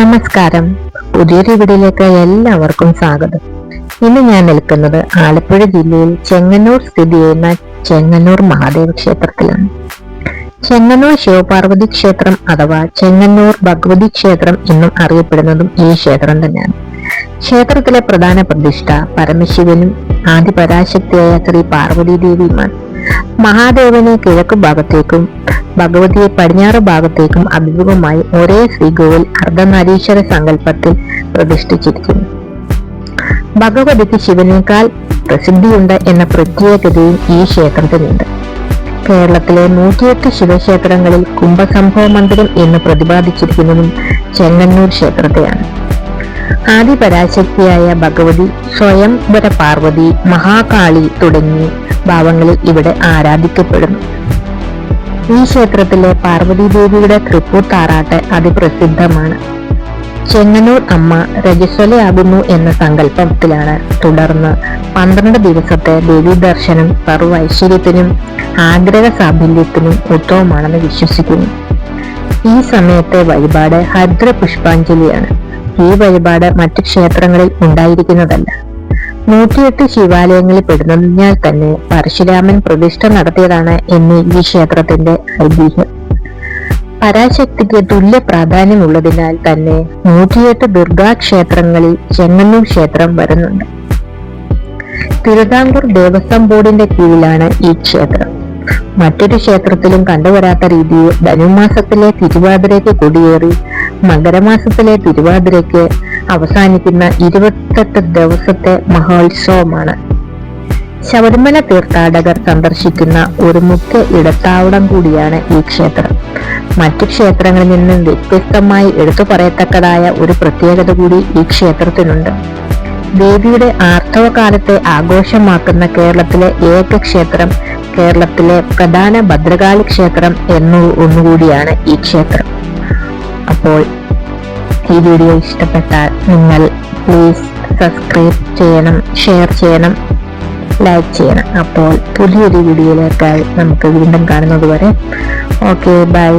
നമസ്കാരം. പുതിയൊരു വീഡിയോയിലേക്ക് എല്ലാവർക്കും സ്വാഗതം. ഇന്ന് ഞാൻ നിൽക്കുന്നത് ആലപ്പുഴ ജില്ലയിൽ ചെങ്ങന്നൂർ സ്ഥിതി ചെയ്യുന്ന ചെങ്ങന്നൂർ മഹാദേവ ക്ഷേത്രത്തിലാണ്. ചെങ്ങന്നൂർ ശിവപാർവതി ക്ഷേത്രം അഥവാ ചെങ്ങന്നൂർ ഭഗവതി ക്ഷേത്രം എന്നും അറിയപ്പെടുന്നതും ഈ ക്ഷേത്രം തന്നെയാണ്. ക്ഷേത്രത്തിലെ പ്രധാന പ്രതിഷ്ഠ പരമശിവനും ആദിപരാശക്തിയായ ശ്രീ പാർവതി ദേവിയുമാണ് മഹാദേവനെ കിഴക്ക് ഭാഗത്തേക്കും ഭഗവതിയെ പടിഞ്ഞാറ് ഭാഗത്തേക്കും അഭിമുഖമായി ഒരേ ശ്രീകോവിൽ അർദ്ധനാരീശ്വര സങ്കല്പത്തിൽ പ്രതിഷ്ഠിച്ചിരിക്കുന്നു. ഭഗവതിക്ക് ശിവനേക്കാൾ പ്രസിദ്ധിയുണ്ട് എന്ന പ്രത്യേകതയും ഈ ക്ഷേത്രത്തിനുണ്ട്. കേരളത്തിലെ നൂറ്റിയെട്ട് ശിവക്ഷേത്രങ്ങളിൽ കുംഭസംഭവ മന്ദിരം എന്ന് പ്രതിപാദിച്ചിരിക്കുന്നതും ചെങ്ങന്നൂർ ക്ഷേത്രത്തെയാണ്. ആദിപരാശക്തിയായ ഭഗവതി സ്വയംവര പാർവതി മഹാകാളി തുടങ്ങിയ ഭാവങ്ങളിൽ ഇവിടെ ആരാധിക്കപ്പെടുന്നു. ഈ ക്ഷേത്രത്തിലെ പാർവതി ദേവിയുടെ തൃപ്പൂർ താറാട്ട് അതിപ്രസിദ്ധമാണ്. ചെങ്ങന്നൂർ അമ്മ രജസ്വലയാകുന്നു എന്ന സങ്കല്പത്തിലാണ് തുടർന്ന് പന്ത്രണ്ട് ദിവസത്തെ ദേവി ദർശനം സർവൈശ്വര്യത്തിനും ആഗ്രഹ സാഫല്യത്തിനും ഉത്തമമാണെന്ന് വിശ്വസിക്കുന്നു. ഈ സമയത്തെ വഴിപാട് ഹരിദ്ര പുഷ്പാഞ്ജലിയാണ് ഈ വഴിപാട് മറ്റു ക്ഷേത്രങ്ങളിൽ ഉണ്ടായിരിക്കുന്നതല്ല. നൂറ്റിയെട്ട് ശിവാലയങ്ങളിൽ പെടുന്നതിനാൽ തന്നെ പരശുരാമൻ പ്രതിഷ്ഠ നടത്തിയതാണ് എന്ന് ഈ ക്ഷേത്രത്തിന്റെ ഐതിഹ്യം. പരാശക്തിക്ക് തുല്യ പ്രാധാന്യമുള്ളതിനാൽ തന്നെ നൂറ്റിയെട്ട് ദുർഗാ ക്ഷേത്രങ്ങളിൽ ചെങ്ങന്നൂർ ക്ഷേത്രം വരുന്നുണ്ട്. തിരുവിതാംകൂർ ദേവസ്വം ബോർഡിന്റെ കീഴിലാണ് ഈ ക്ഷേത്രം. മറ്റൊരു ക്ഷേത്രത്തിലും കണ്ടുവരാത്ത രീതിയിൽ ധനുമാസത്തിലെ തിരുവാതിരയ്ക്ക് കൊടിയേറി മകരമാസത്തിലെ തിരുവാതിരയ്ക്ക് അവസാനിക്കുന്ന ഇരുപത്തെട്ട് ദിവസത്തെ മഹോത്സവമാണ്. ശബരിമല തീർത്ഥാടകർ സന്ദർശിക്കുന്ന ഒരു മുഖ്യ ഇടത്താവളം കൂടിയാണ് ഈ ക്ഷേത്രം. മറ്റു ക്ഷേത്രങ്ങളിൽ നിന്നും വ്യത്യസ്തമായി എടുത്തു പറയത്തക്കതായ ഒരു പ്രത്യേകത കൂടി ഈ ക്ഷേത്രത്തിനുണ്ട്. ദേവിയുടെ ആർത്തവകാലത്തെ ആഘോഷമാക്കുന്ന കേരളത്തിലെ ഏക ക്ഷേത്രം കേരളത്തിലെ പ്രധാന ഭദ്രകാളി ക്ഷേത്രം എന്നു ഒന്നുകൂടിയാണ് ഈ ക്ഷേത്രം. അപ്പോൾ ഈ വീഡിയോ ഇഷ്ടപ്പെട്ടാൽ നിങ്ങൾ പ്ലീസ് സബ്സ്ക്രൈബ് ചെയ്യണം ഷെയർ ചെയ്യണം ലൈക്ക് ചെയ്യണം. അപ്പോൾ പുതിയൊരു വീഡിയോയിലേക്കായി നമുക്ക് വീണ്ടും കാണുന്നത് വരെ. Okay bye